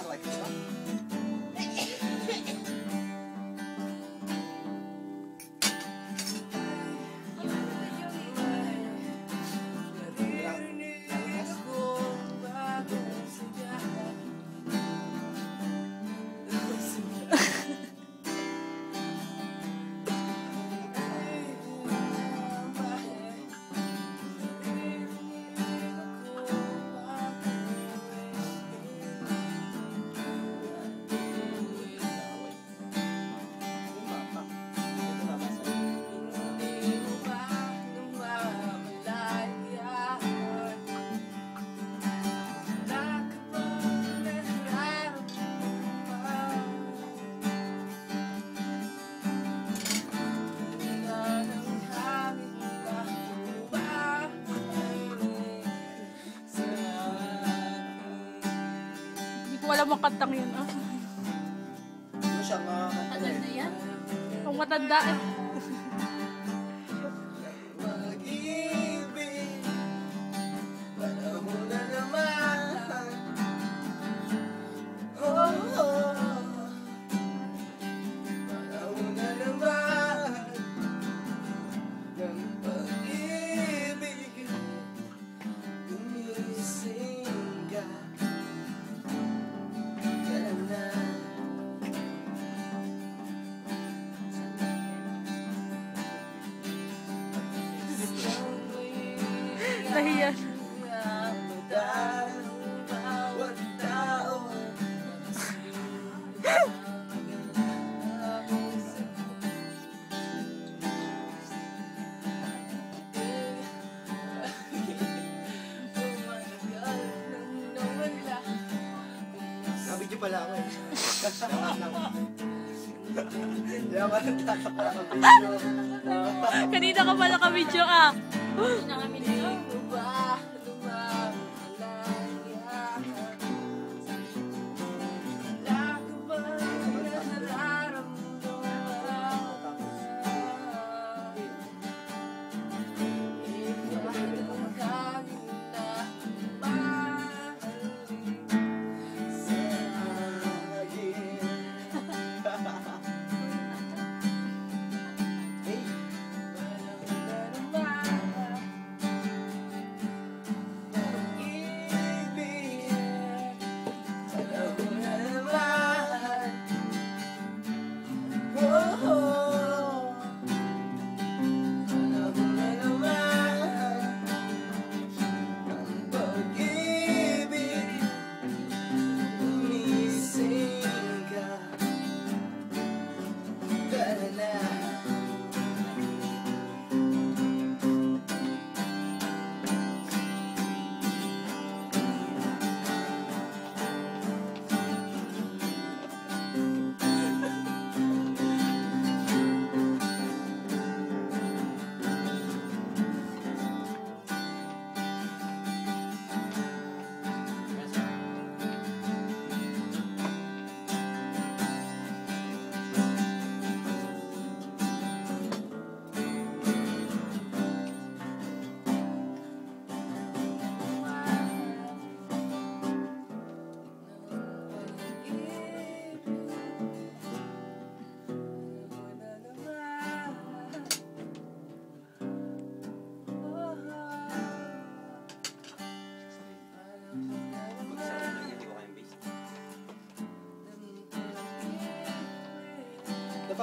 I like this one. Alam ang kantang yun. Ah. Ano siya mga Tagal na yan. Ang matanda eh. Sabi niyo pala ako eh. Yaman lang. Yaman lang. Kanina ka pala ka-video ah. Hindi na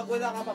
bago dar ka